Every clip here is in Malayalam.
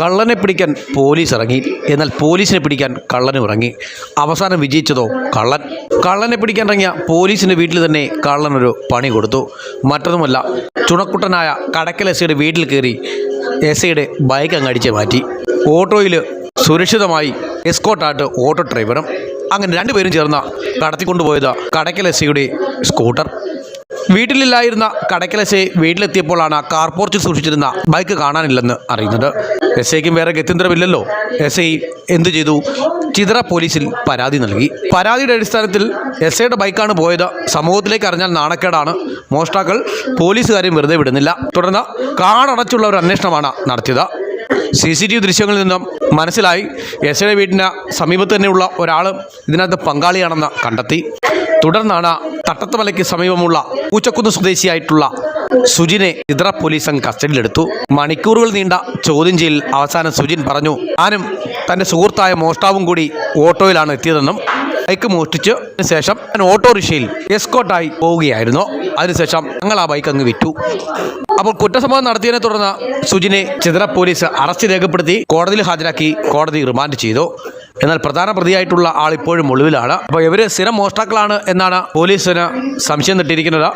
കള്ളനെ പിടിക്കാൻ പോലീസ് ഇറങ്ങി. എന്നാൽ പോലീസിനെ പിടിക്കാൻ കള്ളനും ഇറങ്ങി. അവസാനം വിജയിച്ചതോ കള്ളൻ. കള്ളനെ പിടിക്കാൻ ഇറങ്ങിയ പോലീസിന്റെ വീട്ടിൽ തന്നെ കള്ളനൊരു പണി കൊടുത്തു. മറ്റൊന്നുമല്ല ചുണക്കുട്ടനായ കടക്കൽ എസ് ഐയുടെ വീട്ടിൽ കയറി എസ് ഐയുടെ ബൈക്ക് അങ്ങ് അടിച്ച് മാറ്റി. ഓട്ടോയിൽ സുരക്ഷിതമായി എസ്കോട്ടായിട്ട് ഓട്ടോ ഡ്രൈവറും അങ്ങനെ രണ്ടുപേരും ചേർന്ന കടത്തിക്കൊണ്ടുപോയത് കടക്കൽ എസ് ഐയുടെ സ്കൂട്ടർ വീട്ടിലില്ലായിരുന്ന കടക്കലസെ വീട്ടിലെത്തിയപ്പോഴാണ് കാർ പോർച്ചിൽ സൂക്ഷിച്ചിരുന്ന ബൈക്ക് കാണാനില്ലെന്ന് അറിയുന്നത്. എസ് ഐക്കും വേറെ ഗത്യന്തരമില്ലല്ലോ. എസ് ഐ എന്തു ചെയ്തു? ചിതറ പോലീസിൽ പരാതി നൽകി. പരാതിയുടെ അടിസ്ഥാനത്തിൽ എസ് ഐയുടെ ബൈക്കാണ് പോയത്. സമൂഹത്തിലേക്ക് അറിഞ്ഞാൽ നാണക്കേടാണ്. മോഷ്ടാക്കൾ പോലീസുകാരെയും വെറുതെ വിടുന്നില്ല. തുടർന്ന് കാടടച്ചുള്ള ഒരു അന്വേഷണമാണ് നടത്തിയത്. സി സി ടി വി ദൃശ്യങ്ങളിൽ നിന്നും മനസ്സിലായി എസ് ഐയുടെ വീടിന് സമീപത്ത് തന്നെയുള്ള ഒരാൾ ഇതിനകത്ത് പങ്കാളിയാണെന്ന് കണ്ടെത്തി. തുടർന്നാണ് തട്ടത്തമലയ്ക്ക് സമീപമുള്ള പൂച്ചക്കുന്ന് സ്വദേശിയായിട്ടുള്ള സുജിനെ ചിത്ര പോലീസ് സംഘം കസ്റ്റഡിയിലെടുത്തു. മണിക്കൂറുകൾ നീണ്ട ചോദ്യം ചെയ്യൽ അവസാനം സുജിൻ പറഞ്ഞു താനും തന്റെ സുഹൃത്തായ മോഷ്ടാവും കൂടി ഓട്ടോയിലാണ് എത്തിയതെന്നും ബൈക്ക് മോഷ്ടിച്ച് ശേഷം ഞാൻ ഓട്ടോറിക്ഷയിൽ എസ്കോട്ടായി പോവുകയായിരുന്നു. അതിനുശേഷം ഞങ്ങൾ ആ ബൈക്ക് അങ്ങ് വിറ്റു. അപ്പോൾ കുറ്റസമ്മതം നടത്തിയതിനെ തുടർന്ന് സുജിനെ ചിതറ പോലീസ് അറസ്റ്റ് രേഖപ്പെടുത്തി കോടതിയിൽ ഹാജരാക്കി കോടതി റിമാൻഡ് ചെയ്തു. എന്നാൽ പ്രധാന പ്രതിയായിട്ടുള്ള ആൾ ഇപ്പോഴും ഒളിവിലാണ്. അപ്പോൾ ഇവർ സ്ഥിരം മോഷ്ടാക്കളാണ് എന്നാണ് പോലീസിന് സംശയം തട്ടിയിരിക്കുന്നത്.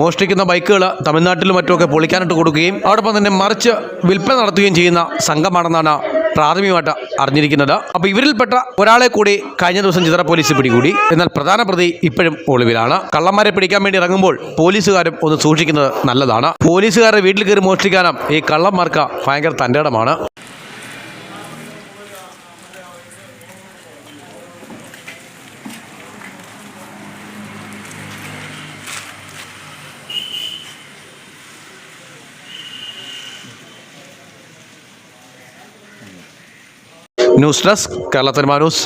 മോഷ്ടിക്കുന്ന ബൈക്കുകൾ തമിഴ്നാട്ടിലും മറ്റുമൊക്കെ പൊളിക്കാനിട്ട് കൊടുക്കുകയും അതോടൊപ്പം തന്നെ മറിച്ച് വിൽപ്പന നടത്തുകയും ചെയ്യുന്ന സംഘമാണെന്നാണ് പ്രാഥമികമായിട്ട് അറിഞ്ഞിരിക്കുന്നത്. അപ്പോൾ ഇവരിൽപ്പെട്ട ഒരാളെ കൂടി കഴിഞ്ഞ ദിവസം ചിത്ര പോലീസ് പിടികൂടി. എന്നാൽ പ്രധാന പ്രതി ഇപ്പോഴും ഒളിവിലാണ്. കള്ളന്മാരെ പിടിക്കാൻ വേണ്ടി ഇറങ്ങുമ്പോൾ പോലീസുകാരും ഒന്ന് സൂക്ഷിക്കുന്നത് നല്ലതാണ്. പോലീസുകാരുടെ വീട്ടിൽ കയറി മോഷ്ടിക്കാനും ഈ കള്ളന്മാർക്ക് ഭയങ്കര തന്റെടമാണ് ന്യൂസ് ഡെസ്ക് കേരള ന്യൂസ്